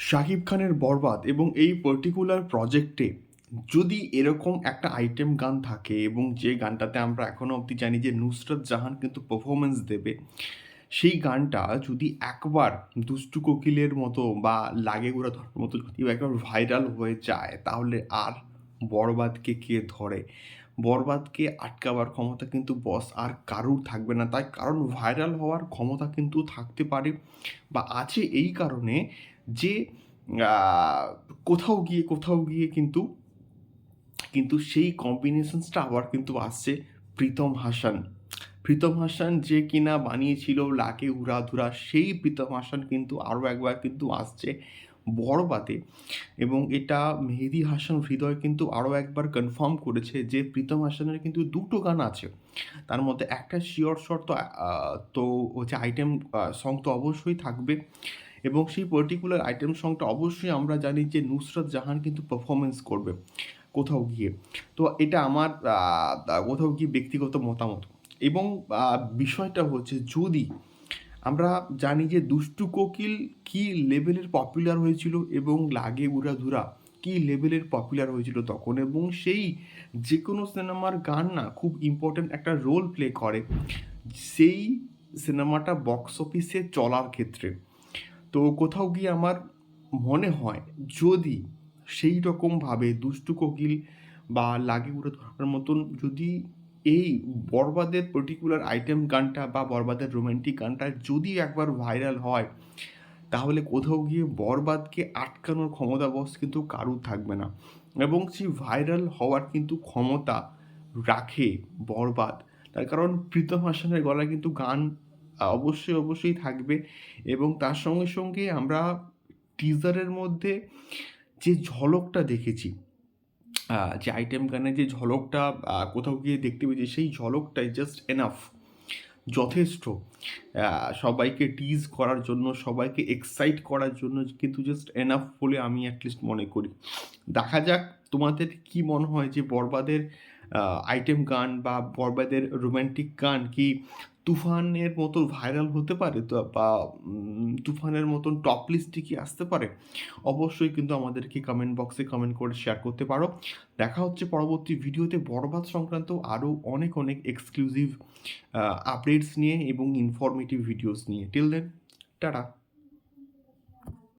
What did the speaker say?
শাকিব খানের বরবাদ এবং এই পার্টিকুলার প্রজেক্টে যদি এরকম একটা আইটেম গান থাকে এবং যে গানটাতে আমরা এখনও অবধি জানি যে নুসরত জাহান কিন্তু পারফরমেন্স দেবে, সেই গানটা যদি একবার দুষ্টু কোকিলের মতো বা লাগে গোড়া ধরার মতো যদি একবার ভাইরাল হয়ে যায়, তাহলে আর বরবাদকে কে ধরে? বরবাদকে আটকাবার ক্ষমতা কিন্তু বস আর কারুর থাকবে না। তাই কারণ ভাইরাল হওয়ার ক্ষমতা কিন্তু থাকতে পারে বা আছে এই কারণে যে কোথাও গিয়ে কোথাও গিয়ে কিন্তু কিন্তু সেই কম্বিনেশনসটা আবার কিন্তু আসছে প্রীতম হাসান। প্রীতম হাসান যে কিনা বানিয়েছিল লাকে উড়াধুরা, সেই প্রীতম হাসান কিন্তু আরও একবার কিন্তু আসছে বড়বাতে। এবং এটা মেহেদি হাসান হৃদয় কিন্তু আরও একবার কনফার্ম করেছে যে প্রীতম হাসানের কিন্তু দুটো গান আছে। তার মধ্যে একটা শিওর শর্ট তো তো হচ্ছে আইটেম সং তো অবশ্যই থাকবে। এবং সেই পার্টিকুলার আইটেম সংটা অবশ্যই আমরা জানি যে নুসরত জাহান কিন্তু পারফরমেন্স করবে কোথাও গিয়ে। তো এটা আমার কোথাও গিয়ে ব্যক্তিগত মতামত। এবং বিষয়টা হচ্ছে যদি আমরা জানি যে দুষ্টু কোকিল কি লেভেলের পপুলার হয়েছিল এবং লাগে উড়াধুরা কি লেভেলের পপুলার হয়েছিল তখন এবং সেই যে কোনো সিনেমার গান না খুব ইম্পর্ট্যান্ট একটা রোল প্লে করে, সেই সিনেমাটা বক্স অফিসে চলার ক্ষেত্রে। তো কোথাও গিয়ে আমার মনে হয় যদি সেই রকমভাবে দুষ্টু কোকিল বা লাগে উড়ে ধরার মতন যদি এই বরবাদের পার্টিকুলার আইটেম গানটা বা বরবাদের রোমান্টিক গানটা যদি একবার ভাইরাল হয়, তাহলে কোথাও গিয়ে বরবাদকে আটকানোর ক্ষমতা বস কিন্তু কারুর থাকবে না। এবং সেই ভাইরাল হওয়ার কিন্তু ক্ষমতা রাখে বরবাদ। তার কারণ প্রীতম হাসানের গলায় কিন্তু গান অবশ্যই অবশ্যই থাকবে। এবং তার সঙ্গে সঙ্গে আমরা টিজারের মধ্যে যে ঝলকটা দেখেছি যে আইটেম গানের যে ঝলকটা কোথাও গিয়ে দেখতে পেয়েছি, সেই ঝলকটাই জাস্ট এনাফ যথেষ্ট। সবাইকে টিজ করার জন্য, সবাইকে এক্সাইট করার জন্য কিন্তু জাস্ট এনাফ বলে আমি অ্যাটলিস্ট মনে করি। দেখা যাক তোমাদের কি মনে হয় যে বরবাদের আইটেম গান বা বরবাদের রোমান্টিক গান কি তুফানের মতো ভাইরাল হতে পারে? তো, বা তুফানের মতন টপ লিস্টে কি আসতে পারে? অবশ্যই কিন্তু আমাদেরকে কমেন্ট বক্সে কমেন্ট করে শেয়ার করতে পারো। দেখা হচ্ছে পরবর্তী ভিডিওতে। বরবাদ সংক্রান্ত আরও অনেক অনেক এক্সক্লুসিভ আপডেটস নিয়ে এবং ইনফরমেটিভ ভিডিওস নিয়ে। Till then tata.